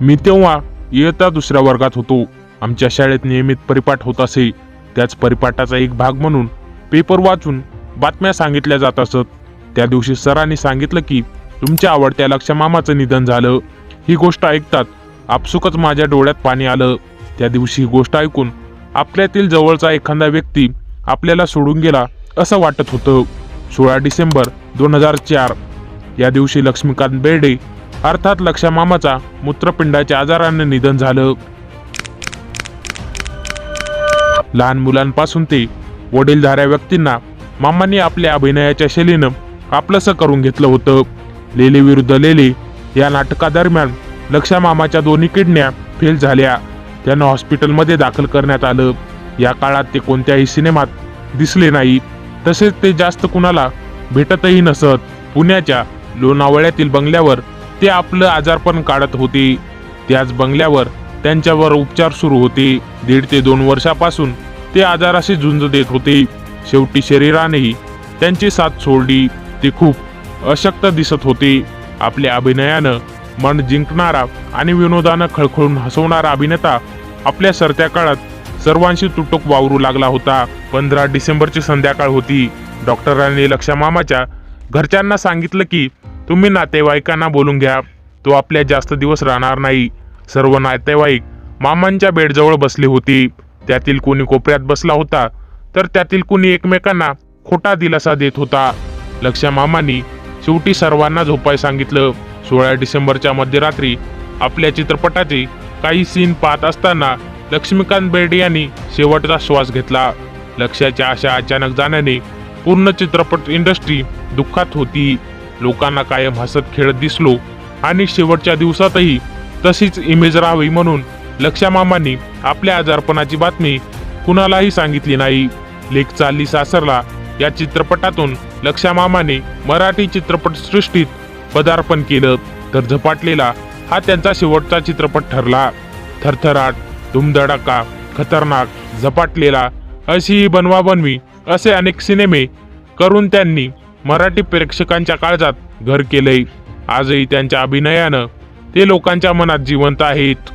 मी तेव्हा इयत्ता दुसऱ्या वर्गात होतो. आमच्या शाळेत नियमित परिपाठ होत असे. त्याच परिपाठाचा एक भाग म्हणून पेपर वाचून बातम्या सांगितल्या जात असत. त्या दिवशी सरांनी सांगितलं की तुमच्या आवडत्या लक्ष मामाचं निधन झालं. ही गोष्ट ऐकतात आपसुकच माझ्या डोळ्यात पाणी आलं. त्या दिवशी ही गोष्ट ऐकून आपल्यातील जवळचा एखादा व्यक्ती आपल्याला सोडून गेला असं वाटत होतं. सोळा डिसेंबर दोन हजार चार या दिवशी लक्ष्मीकांत बेर्डे अर्थात लक्षामामाचा मूत्रपिंडाच्या आजाराने निधन झालं. लहान मुलांपासून ते वडीलधाऱ्या व्यक्तींना मामांनी आपल्या अभिनयाच्या शैलीनं आपलंसं करून घेतलं होतं. लेले विरुद्ध लेले या नाटकादरम्यान लक्षामामाच्या दोन्ही किडन्या फेल झाल्या. त्यांना हॉस्पिटलमध्ये दाखल करण्यात आलं. या काळात ते कोणत्याही सिनेमात दिसले नाही. तसेच ते जास्त कुणाला भेटतही नसत. पुण्याच्या लोणावळ्यातील बंगल्यावर ते आपलं आजारपण काढत होते. त्याच बंगल्यावर त्यांच्यावर उपचार सुरू होते. दीड ते दोन वर्षापासून ते आजाराशी झुंज देत होते. शेवटी शरीरानेही त्यांची साथ सोडली. ते खूप अशक्त दिसत होते. आपल्या अभिनयानं मन जिंकणारा आणि विनोदानं खळखळून हसवणारा अभिनेता आपल्या सरत्या काळात सर्वांशी तुटक वावरू लागला होता. पंधरा डिसेंबरची संध्याकाळ होती. डॉक्टरांनी लक्ष्या मामाच्या घरच्यांना सांगितलं की तुम्ही नातेवाईकांना बोलून घ्या. तो आपल्या जास्त दिवस राहणार नाही. सर्व नातेवाईक मामांच्या बेडजवळ बसली होती. त्यातील कोणी कोपऱ्यात बसला होता. तर त्यातील कोणी एकमेकांना खोटा दिलासा देत होता. लक्ष मामांनी शेवटी सर्वांना झोपाय सांगितलं. सोळा डिसेंबरच्या मध्यरात्री आपल्या चित्रपटाचे काही सीन पाहत असताना लक्ष्मीकांत बेर्डे यांनी शेवटचा श्वास घेतला. लक्ष्याच्या अशा अचानक जाण्याने पूर्ण चित्रपट इंडस्ट्री दुःखात होती. लोकांना कायम हसत खेळत दिसलो आणि शेवटच्या दिवसातही तशीच इमेज राहावी म्हणून लक्ष्यामामांनी आपल्या आजारपणाची बातमी कुणालाही सांगितली नाही. लेख चालली सासरला या चित्रपटातून लक्षामामाने मराठी चित्रपटसृष्टीत पदार्पण केलं. तर झपाटलेला हा त्यांचा शेवटचा चित्रपट ठरला. थरथराट धुमधडाका खतरनाक झपाटलेला अशी ही बनवाबनवी असे अनेक सिनेमे करून त्यांनी मराठी प्रेक्षकांच्या काळजात घर केलंय. आजही त्यांच्या अभिनयानं ते लोकांच्या मनात जिवंत आहेत.